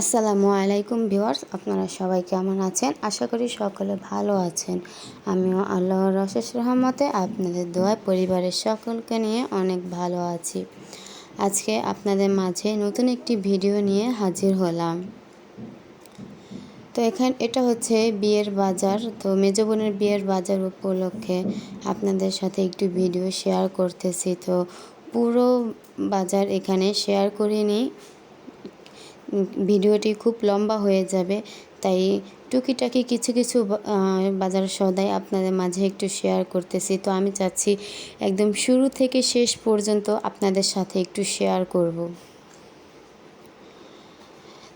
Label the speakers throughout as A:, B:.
A: আসসালামু আলাইকুম ভিউয়ার্স, আপনারা সবাই কেমন আছেন? আশা করি সকলে ভালো আছেন। আমিও আল্লাহর অশেষ রহমতে আপনাদের দোয়া পরিবারের সকলকে নিয়ে অনেক ভালো আছি। আজকে আপনাদের মাঝে নতুন একটি ভিডিও নিয়ে হাজির হলাম। তো এখানে, এটা হচ্ছে বিয়ের বাজার। তো মেজ বোনের বিয়ের বাজার উপলক্ষে আপনাদের সাথে একটু ভিডিও শেয়ার করতেছি। তো পুরো বাজার এখানে শেয়ার করিনি। ভিডিওটি খুব লম্বা হয়ে যাবে, তাই টুকিটাকি কিছু কিছু বাজার সদাই আপনাদের মাঝে একটু শেয়ার করতেছি। তো আমি চাচ্ছি একদম শুরু থেকে শেষ পর্যন্ত আপনাদের সাথে একটু শেয়ার করব।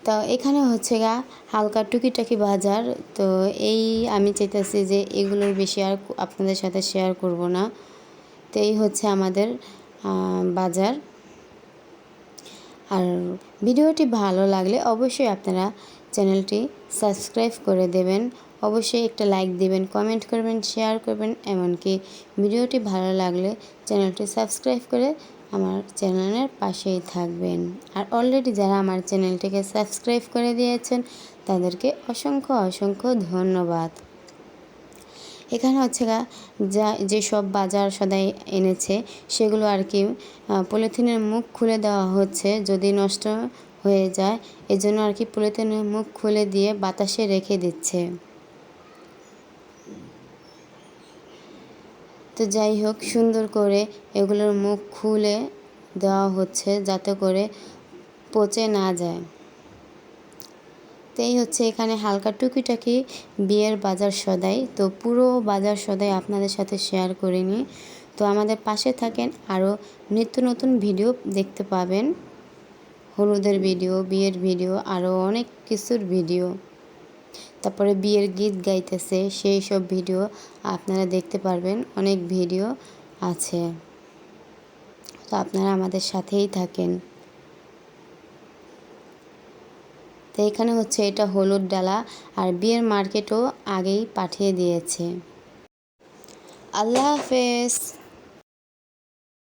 A: তো এখানে হচ্ছে গা, হালকা টুকিটাকি বাজার। তো এই আমি চাইতেছি যে এগুলোর বেশি আর আপনাদের সাথে শেয়ার করব না। তো এই হচ্ছে আমাদের বাজার। আর ভিডিওটি ভালো লাগলে অবশ্যই আপনারা চ্যানেলটি সাবস্ক্রাইব করে দেবেন। অবশ্যই একটা লাইক দেবেন, কমেন্ট করবেন, শেয়ার করবেন, এমনকি ভিডিওটি ভালো লাগলে চ্যানেলটি সাবস্ক্রাইব করে আমার চ্যানেলের পাশেই থাকবেন। আর অলরেডি যারা আমার চ্যানেলটিকে সাবস্ক্রাইব করে দিয়েছেন, তাদেরকে অসংখ্য অসংখ্য ধন্যবাদ। এখানে হচ্ছে গা, যা, যেসব বাজার সদাই এনেছে, সেগুলো আর কি পলিথিনের মুখ খুলে দেওয়া হচ্ছে যদি নষ্ট হয়ে যায়, এজন্য আর কি পলিথিনের মুখ খুলে দিয়ে বাতাসে রেখে দিচ্ছে। তো যাই হোক, সুন্দর করে এগুলোর মুখ খুলে দেওয়া হচ্ছে যাতে করে পচে না যায়। তো হচ্ছে এখানে হালকা টুকিটাকি বিয়ের বাজার সদাই। তো পুরো বাজার সদাই আপনাদের সাথে শেয়ার করিনি তো আমাদের পাশে থাকেন আরও নিত্য নতুন ভিডিও দেখতে পাবেন। হলুদের ভিডিও বিয়ের ভিডিও আরও অনেক কিছুর ভিডিও তারপরে বিয়ের গীত গাইতেছে, সেই সব ভিডিও আপনারা দেখতে পারবেন। অনেক ভিডিও আছে। তো আপনারা আমাদের সাথেই থাকেন। তো এখানে হচ্ছে এটা হলুদ ডালা আর বিয়ের মার্কেটও আগেই পাঠিয়ে দিয়েছে। আল্লাহ হাফেজ।